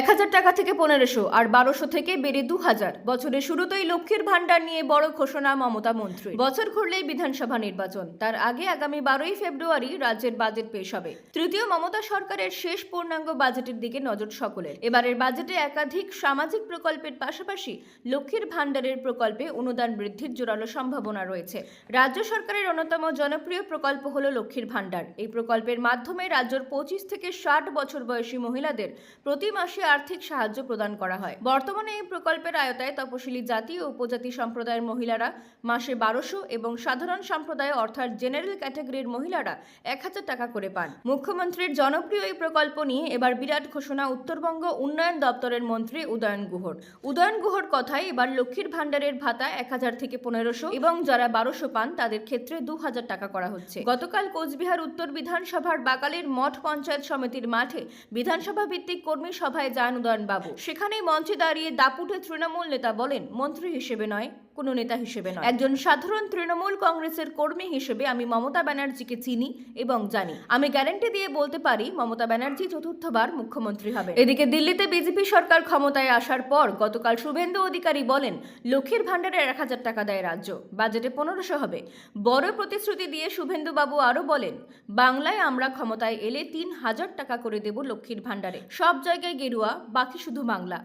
এক হাজার টাকা থেকে পনেরোশো আর বারোশো থেকে বেড়ে দু হাজার বছরের শুরুতেই লক্ষ্মীর ভাণ্ডার নিয়ে বড় ঘোষণা মমতা মন্ত্রী বছর ঘুরলেই বিধানসভা নির্বাচন। তার আগে আগামী বারোই ফেব্রুয়ারি রাজ্যের বাজেট পেশ হবে। তৃতীয় মমতা সরকারের শেষ পূর্ণাঙ্গ বাজেটের দিকে নজর সকলের। এবারের বাজেটে একাধিক সামাজিক প্রকল্পের পাশাপাশি লক্ষ্মীর ভাণ্ডারের প্রকল্পে অনুদান বৃদ্ধির জোরালো সম্ভাবনা রয়েছে। রাজ্য সরকারের অন্যতম জনপ্রিয় প্রকল্প হল লক্ষ্মীর ভাণ্ডার। এই প্রকল্পের মাধ্যমে রাজ্যের পঁচিশ থেকে ষাট বছর বয়সী মহিলাদের প্রতি মাসে আর্থিক সাহায্য প্রদান করা হয়। বর্তমানে এই প্রকল্পের আয়তায় তপশিলি জাতি ও উপজাতি সম্প্রদায়ের মহিলারা মাসে বারোশো এবং সাধারণ সম্প্রদায় অর্থাৎ জেনারেল ক্যাটাগরির মহিলারা এক হাজার টাকা করে পান। মুখ্যমন্ত্রীর জনপ্রিয় এই প্রকল্প নিয়ে এবার বিরাট ঘোষণা উত্তরবঙ্গ উন্নয়ন দপ্তরের মন্ত্রী উদয়ন গুহর। উদয়ন গুহর কথায় এবার লক্ষ্মীর ভাণ্ডারের ভাতা এক হাজার থেকে পনেরোশো এবং যারা বারোশো পান তাদের ক্ষেত্রে দু হাজার টাকা করা হচ্ছে। গতকাল কোচবিহার উত্তর বিধানসভার বাকালের মঠ পঞ্চায়েত সমিতির মাঠে বিধানসভা ভিত্তিক কর্মী সভায় যান উদয়নবাবু সেখানেই মঞ্চে দাঁড়িয়ে দাপুটে তৃণমূল নেতা বলেন মন্ত্রী হিসেবে নয়। কোনো নেতা হিসেবে নয়। একজন সাধারণ তৃণমূল কংগ্রেসের কর্মী হিসেবে আমি মমতা ব্যানার্জিকে চিনি এবং জানি। আমি গ্যারান্টি দিয়ে বলতে পারি, মমতা ব্যানার্জি চতুর্থবার মুখ্যমন্ত্রী হবে এদিকে দিল্লিতে বিজেপি সরকার ক্ষমতায় আসার পর গতকাল শুভেন্দু অধিকারী বলেন, লক্ষ্মীর ভাণ্ডারে এক হাজার টাকা দেয় রাজ্য, বাজেটে পনেরোশো হবে। বড় প্রতিশ্রুতি দিয়ে শুভেন্দু বাবু আরও বলেন, বাংলায় আমরা ক্ষমতায় এলে তিন হাজার টাকা করে দেব লক্ষ্মীর ভাণ্ডারে। সব জায়গায় গেরুয়া, বাকি শুধু বাংলা।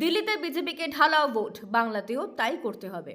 দিল্লিতে বিজেপিকে ঢালাও ভোট, বাংলাতেও তাই করতে হবে।